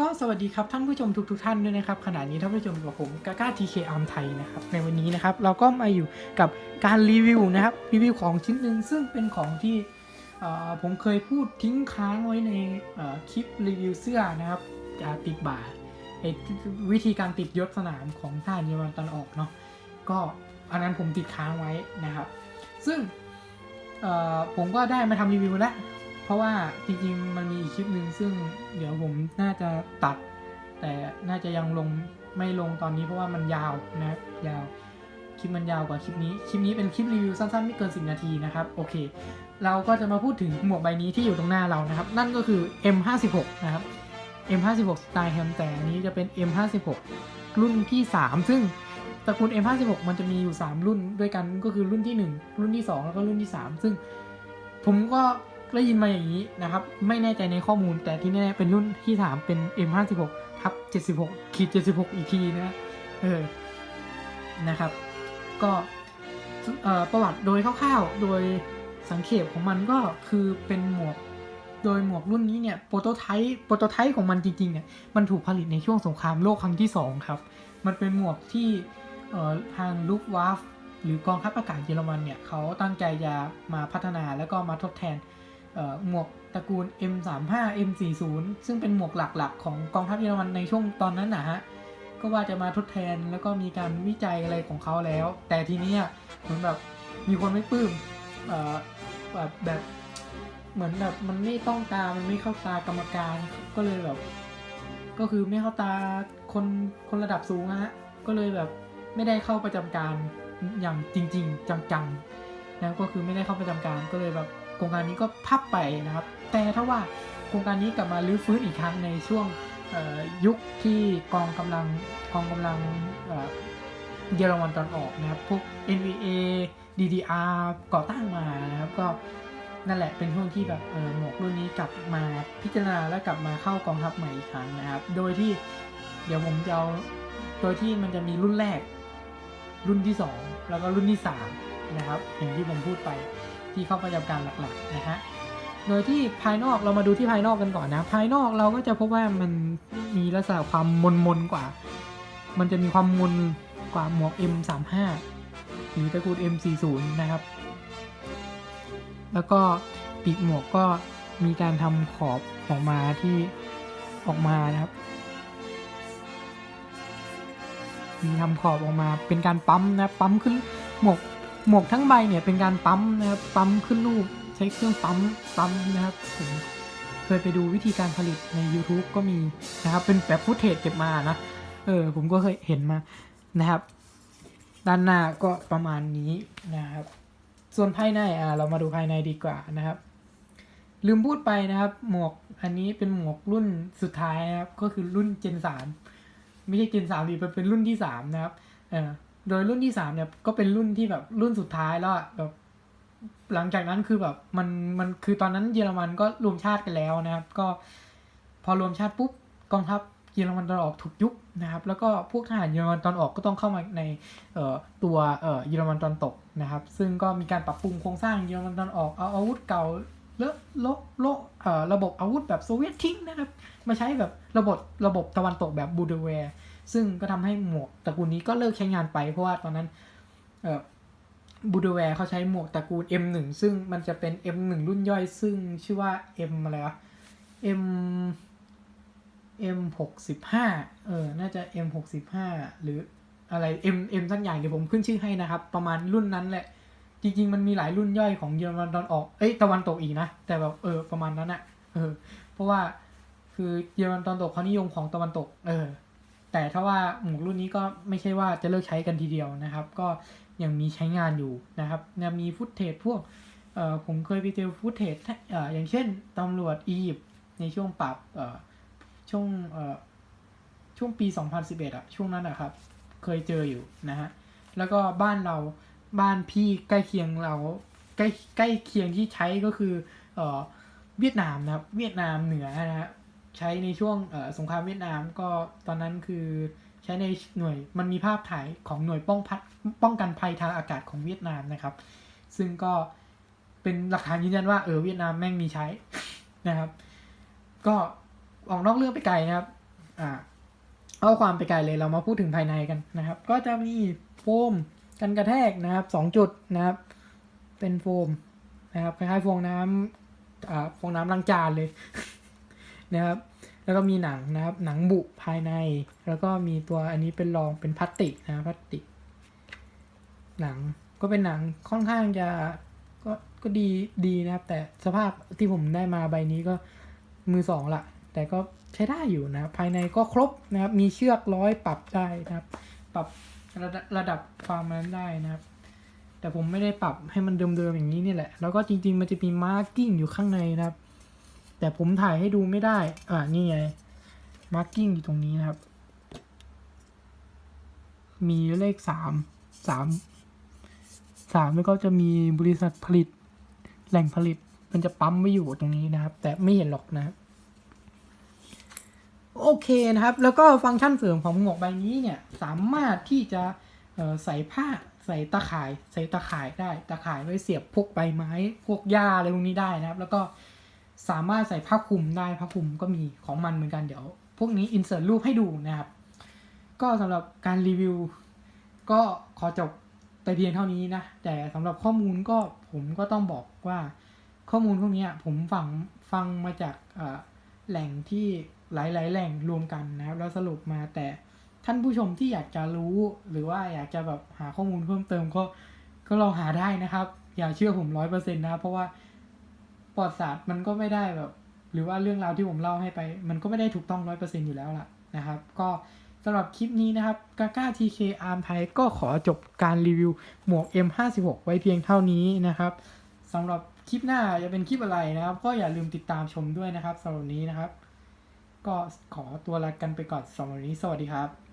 ก็สวัสดีครับท่านผู้ชมทุกทท่านด้วยนะครับขณะนี้ท่านผู้ชมกับผมกาก้าทีเคอาร์มไทยนะครับในวันนี้นะครับเราก็มาอยู่กับการรีวิวนะครับรีวิวของชิ้นหนึ่งซึ่งเป็นของที่ผมเคยพูดทิ้งค้างไว้ในคลิปรีวิวเสื้อนะครับจะติดบ่าวิธีการติดยศสนามของทหารเยอรมันตอนออกเนาะก็อันนั้นผมติดค้างไว้นะครับ ซึ่งผมก็ได้มาทำรีวิวแล้ว เพราะว่าจริงๆมันมีอีกคลิปหนึ่งซึ่งเดี๋ยวผมน่าจะตัด แต่น่าจะยังลงไม่ลงตอนนี้เพราะว่ามันยาวนะยาวคลิปมันยาวกว่าคลิปนี้ คลิปนี้เป็นคลิปรีวิวสั้นๆ ไม่เกิน 10 นาทีนะครับ โอเค เราก็จะมาพูดถึงหมวกใบนี้ที่อยู่ตรงหน้าเรานะครับ นั่นก็คือ M56 นะครับ M56 สไตล์แฮมแต่อันนี้จะเป็น M56 รุ่นที่ 3 ซึ่งตระกูล M56 มันจะมีอยู่ 3 รุ่นด้วยกันก็คือรุ่นที่ 1 รุ่นที่ 2 แล้วก็รุ่นที่ 3 ซึ่งผมก็ ได้ยินมาอย่างนี้นะครับ ไม่แน่ใจในข้อมูล แต่ที่แน่เป็นรุ่นที่3เป็น M56 ทับ76ขีด76 อีกทีนะเออนะครับ ก็เอ่อประวัติโดยคร่าวๆ โดยสังเขปของมันก็คือเป็นหมวกโดยหมวกรุ่นนี้เนี่ยโปรโตไทป์โปรโตไทป์ของมันจริงๆเนี่ยมันถูกผลิตในช่วงสงครามโลกครั้งที่ 2 ครับ มันเป็นหมวกที่อ่อทางลูกวาฟหรือกองทัพอากาศเยอรมันเนี่ยเขาตั้งใจจะมาพัฒนาแล้วก็มาทดแทน หมวกตระกูล M35 M40 ซึ่งเป็นหมวกหลักๆ ของกองทัพเยอรมันในช่วงตอนนั้นนะฮะ ก็ว่าจะมาทดแทนแล้วก็มีการวิจัยอะไรของเขาแล้ว แต่ทีเนี้ยเหมือนแบบมีคนไม่ปลื้มแบบแบบเหมือนแบบมันไม่ต้องตา มันไม่เข้าตากรรมการ ก็เลยแบบ ก็คือไม่เข้าตาคนคนระดับสูงนะฮะ ก็เลยแบบไม่ได้เข้าประจำการอย่างจริง ๆ จังๆนะก็คือไม่ได้เข้าประจำการก็เลยแบบ โครงการนี้ก็พับไปนะครับ แต่ถ้าว่าโครงการนี้กลับมาลื้อฟื้นอีกครั้งในช่วงยุคที่กองกำลังกองกำลังเยอรมันตอนออกนะครับ พวก NVA DDR ก่อตั้งมานะครับก็นั่นแหละเป็นช่วงที่แบบหมวกรุ่นนี้กลับมาพิจารณาและกลับมาเข้ากองทัพใหม่อีกครั้งนะครับ โดยที่เดี๋ยวผมจะเอาโดยที่มันจะมีรุ่นแรก รุ่นที่ 2 แล้วก็รุ่นที่3นะครับอย่างที่ผมพูดไป ที่เข้าประจำการหลักๆนะฮะโดยที่ภายนอกเรามาดูที่ภายนอกกันก่อนนะ ภายนอกเราก็จะพบว่ามันมีลักษณะความมนมนกว่า มันจะมีความมนกว่าหมวก M35 หรือตระกูล M40 นะครับ แล้วก็ปีกหมวกก็มีการทำขอบออกมาที่ออกมานะครับ มีทำขอบออกมาเป็นการปั๊มนะปั๊มขึ้นหมวก หมวกทั้งใบเนี่ยเป็นการปั๊มนะครับปั๊มขึ้นรูปใช้เครื่องปั๊มปั๊มนะครับผมเคยไปดูวิธีการผลิตใน YouTube ก็มีนะครับ เป็นแบบฟุตเทจเก็บมานะเออผมก็เคยเห็นมานะครับ ด้านหน้าก็ประมาณนี้นะครับ ส่วนภายในอ่าเรามาดูภายในดีกว่านะครับ ลืมพูดไปนะครับ หมวกอันนี้เป็นหมวกรุ่นสุดท้ายนะครับ ก็คือรุ่น Gen 3ไม่ใช่ Gen 3ดิมันเป็นรุ่นที่3นะครับเออ โดยรุ่นที่3เนี่ยก็เป็นรุ่นที่แบบรุ่นสุดท้ายแล้วแบบหลังจากนั้นคือแบบมันมันคือตอนนั้นเยอรมันก็รวมชาติกันแล้วนะครับ ก็พอรวมชาติปุ๊บกองทัพเยอรมันตอนออกถูกยุบนะครับ แล้วก็พวกทหารเยอรมันตอนออกก็ต้องเข้ามาในเอ่อตัวเอ่อเยอรมันตอนตกนะครับ ซึ่งก็มีการปรับปรุงโครงสร้างเยอรมันตอนออกเอาอาวุธเก่าเลอะโลโละเอ่อระบบอาวุธแบบโซเวียตทิ้งนะครับ มาใช้แบบระบบระบบตะวันตกแบบบูเดแวร์ ซึ่งก็ทำให้หมวกตระกูลนี้ก็เลิกใช้งานไป เพราะว่าตอนนั้นเอ่อบูเดแวร์เขาใช้หมวกตระกูล M1 ซึ่งมันจะเป็น M1 รุ่นย่อยซึ่งชื่อว่า M อะไรวะ M M หกสิบห้าเออ น่าจะ M หกสิบห้าหรืออะไร M M สักอย่างเดี๋ยวผมขึ้นชื่อให้นะครับ ประมาณรุ่นนั้นแหละ จริง ๆ มันมีหลายรุ่นย่อยของเยอรมันตอนออก เอ้ย ตะวันตกอีกนะ แต่แบบ เออ ประมาณนั้นอะเออ เพราะว่า คือเยอรมันตอนตกเขานิยมของตะวันตก เออ แต่ถ้าว่าหมวกรุ่นนี้ก็ไม่ใช่ว่าจะเลิกใช้กันทีเดียวนะครับ ก็ยังมีใช้งานอยู่นะครับมีฟุตเทจพวกเออผมเคยไปเจอฟุตเทจเอออย่างเช่นตำรวจอียิปต์ในช่วงปราบเออช่วงเออช่วงปี 2011อะช่วงนั้นอะครับ เคยเจออยู่นะฮะ แล้วก็บ้านเราบ้านพี่ใกล้เคียงเราใกล้ใกล้เคียงที่ใช้ก็คือเออเวียดนามนะครับ เวียดนามเหนือนะฮะ ใช้ในช่วงสงครามเวียดนามก็ตอนนั้นคือใช้ในหน่วยมันมีภาพถ่ายของหน่วยป้องพัดป้องกันภัยทางอากาศของเวียดนามนะครับ ซึ่งก็เป็นหลักฐานยืนยันว่าเออเวียดนามแม่งมีใช้นะครับ ก็ออกนอกเรื่องไปไกลนะครับอ่าเอาความไปไกลเลยเรามาพูดถึงภายในกันนะครับ ก็จะมีโฟมกันกระแทกนะครับสองจุดนะครับ เป็นโฟมนะครับคล้ายๆฟองน้ำอ่าฟองน้ำล้างจานเลย นะครับ แล้วก็มีหนังนะครับ หนังบุภายใน แล้วก็มีตัวอันนี้เป็นรองเป็นพลาสติกนะพลาสติก หนังก็เป็นหนังค่อนข้างจะก็ก็ดีดีนะครับ แต่สภาพที่ผมได้มาใบนี้ก็มือสองละแต่ก็ใช้ได้อยู่นะภายในก็ครบนะครับ มีเชือกร้อยปรับได้นะครับ ปรับระระดับความนั้นได้นะครับ แต่ผมไม่ได้ปรับให้มันเดิมๆอย่างนี้นี่แหละ แล้วก็จริงๆมันจะมีมาร์กิ้งอยู่ข้างในนะครับ แต่ผมถ่ายให้ดูไม่ได้ อ่านี่ไงมาร์กิ้งอยู่ตรงนี้นะครับ มีเลขสามสามสามแล้วก็จะมีบริษัทผลิต แหล่งผลิตมันจะปั๊มไว้อยู่ตรงนี้นะครับ แต่ไม่เห็นหรอกนะโอเคนะครับ แล้วก็ฟังก์ชันเสริมของหมวกใบนี้เนี่ย สามารถที่จะใส่ผ้าใส่ตะข่าย ใส่ตะข่ายได้ ตะข่ายไว้เสียบพวกใบไม้ พวกหญ้าอะไรพวกนี้ได้นะครับ แล้วก็ สามารถใส่ผ้าคลุมได้ผ้าคลุมก็มีของมันเหมือนกันเดี๋ยว พวกนี้อินเสิร์ตรูปให้ดูนะครับ ก็สำหรับการรีวิว ก็ขอจบไปเพียงเท่านี้นะ แต่สำหรับข้อมูลก็ผมก็ต้องบอกว่าข้อมูลพวกนี้ผมฟังฟังมาจากแหล่งที่หลาย ๆ แหล่งรวมกันนะครับ แล้วสรุปมาแต่ท่านผู้ชมที่อยากจะรู้หรือว่าอยากจะแบบหาข้อมูลเพิ่มเติมก็ก็ลองหาได้นะครับ อย่าเชื่อผมร้อยเปอร์เซ็นต์นะเพราะว่า ปอดศาสตร์มันก็ไม่ได้แบบ หรือว่าเรื่องราวที่ผมเล่าให้ไป มันก็ไม่ได้ถูกต้องร้อยเปอร์เซ็นต์อยู่แล้วล่ะนะครับ ก็สำหรับคลิปนี้นะครับกาก้า TK Arm ไทยก็ขอจบการรีวิวหมวก M56 ไว้เพียงเท่านี้นะครับสำหรับคลิปหน้าจะเป็นคลิปอะไรนะครับ ก็อย่าลืมติดตามชมด้วยนะครับสำหรับนี้นะครับ ก็ขอตัวลากันไปก่อนสำหรับนี้ สวัสดีครับ